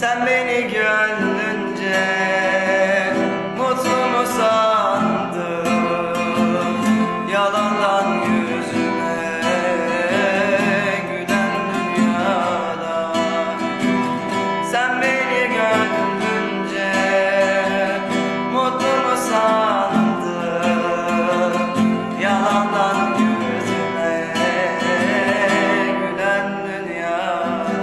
sen beni gör.